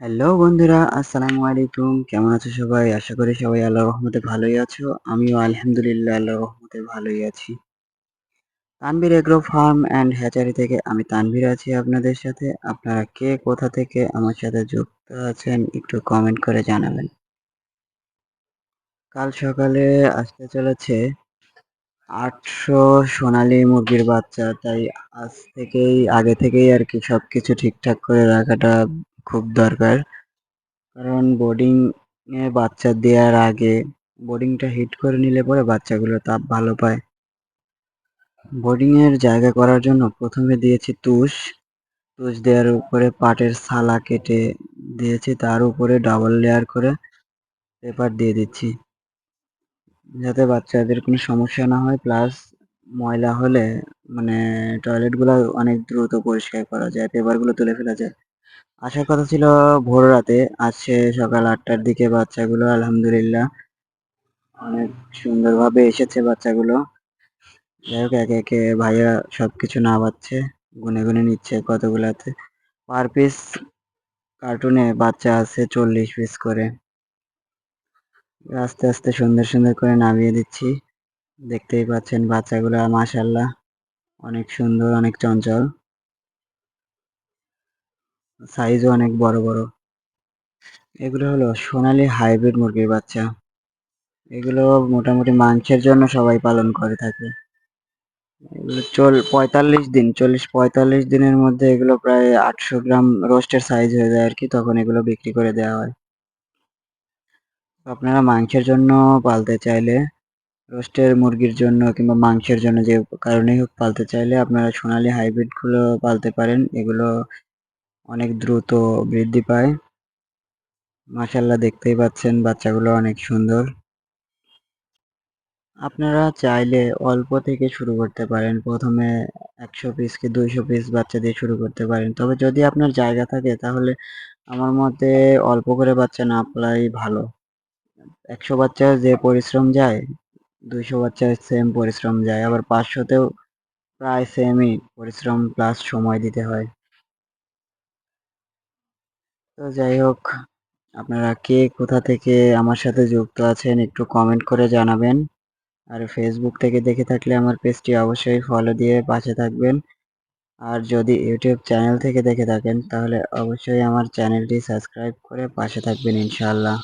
Hello বন্ধুরা, আসসালামু আলাইকুম। কেমন আছো সবাই? আশা করি সবাই আল্লাহর রহমতে ভালোই আছো। আমিও আলহামদুলিল্লাহ আল্লাহর রহমতে ভালোই আছি। Tanvir agro farm and hatchery থেকে আমি তানভীর আছি আপনাদের সাথে। আপনারা কে, কোথা থেকে আমার সাথে যুক্ত আছেন একটু কমেন্ট করে জানাবেন। কাল সকালে আসতে চলেছে আটশো সোনালি মুরগির বাচ্চা। তাই আজ থেকেই, আগে থেকেই আর কি সব কিছু ঠিকঠাক করে রাখাটা খুব দরকার। কারণ বোর্ডিং এ বাচ্চা দেওয়ার আগে বোর্ডিংটা হিট করে নিলে পরে বাচ্চাগুলো তাপ ভালো পায়। বোর্ডিং এর জায়গা করার জন্য প্রথমে দিয়েছি তুষ। তুষ দেওয়ার উপরে পাটের ছালা কেটে দিয়েছি, তার উপরে ডাবল লেয়ার করে পেপার দিয়ে দিচ্ছি। যাতে বাচ্চাদের কোনো সমস্যা না হয় প্লাস ময়লা হলে মানে টয়লেটগুলো অনেক দ্রুত পরিষ্কার করা যায় পেপারগুলো তুলে ফেলা যায়। আসার কথা ছিল ভোর রাতে। আসছে সকাল আটটার দিকে বাচ্চাগুলো, আলহামদুলিল্লাহ, অনেক সুন্দরভাবে এসেছে বাচ্চাগুলো। যাই হোক, একে একে ভাইয়া সব কিছু না পাচ্ছে গুনে গুনে নিচ্ছে কতগুলাতে। পার পিস কার্টুনে বাচ্চা আছে চল্লিশ পিস করে। আস্তে আস্তে সুন্দর সুন্দর করে নামিয়ে দিচ্ছি। দেখতেই পাচ্ছেন বাচ্চাগুলো মাশাল্লাহ অনেক সুন্দর, অনেক চঞ্চল। সাইজও অনেক বড় বড়। এগুলো হলো সোনালি হাইব্রিড মুরগির বাচ্চা। এগুলো মোটামুটি মাংসের জন্য সবাই পালন করে থাকে। এগুলো চল, পঁয়তাল্লিশ দিন, চল্লিশ, পঁয়তাল্লিশ দিনের মধ্যে এগুলো প্রায় আটশো গ্রাম রোস্টের সাইজ হয়ে যায় আর কি, তখন এগুলো বিক্রি করে দেওয়া হয়। আপনারা মাংসের জন্য পালতে চাইলে, রোস্টের মুরগির জন্য কিংবা মাংসের জন্য যে কারণেই হোক পালতে চাইলে আপনারা সোনালি হাইব্রিডগুলো পালতে পারেন। এগুলো অনেক দ্রুত বৃদ্ধি পায়। মাসাল্লাহ দেখতেই পাচ্ছেন বাচ্চাগুলো অনেক সুন্দর। আপনারা চাইলে অল্প থেকে শুরু করতে পারেন। প্রথমে একশো পিস কি দুইশো পিস বাচ্চা দিয়ে শুরু করতে পারেন। তবে যদি আপনার জায়গা থাকে, তাহলে আমার মতে অল্প করে বাচ্চা না পালাই ভালো। একশো বাচ্চার যে পরিশ্রম যায়, দুইশো বাচ্চার সেম পরিশ্রম যায়। আবার পাঁচশোতেও প্রায় সেমই পরিশ্রম প্লাস সময় দিতে হয়। তো যাই হোক, আপনারা কে কোথা থেকে আমার সাথে যুক্ত আছেন একটু কমেন্ট করে জানাবেন। আর ফেসবুক থেকে দেখে থাকলে আমার পেজটি অবশ্যই ফলো দিয়ে পাশে থাকবেন। আর যদি ইউটিউব চ্যানেল থেকে দেখে থাকেন, তাহলে অবশ্যই আমার চ্যানেলটি সাবস্ক্রাইব করে পাশে থাকবেন ইনশাল্লাহ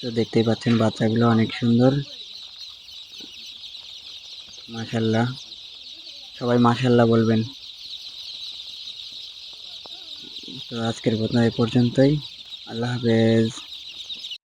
তো দেখতেই পাচ্ছেন বাচ্চাগুলো অনেক সুন্দর। মাশাল্লাহ সবাই মাশাল্লাহ বলবেন। তো আজকের মতো এ পর্যন্তই। আল্লাহ হাফেজ।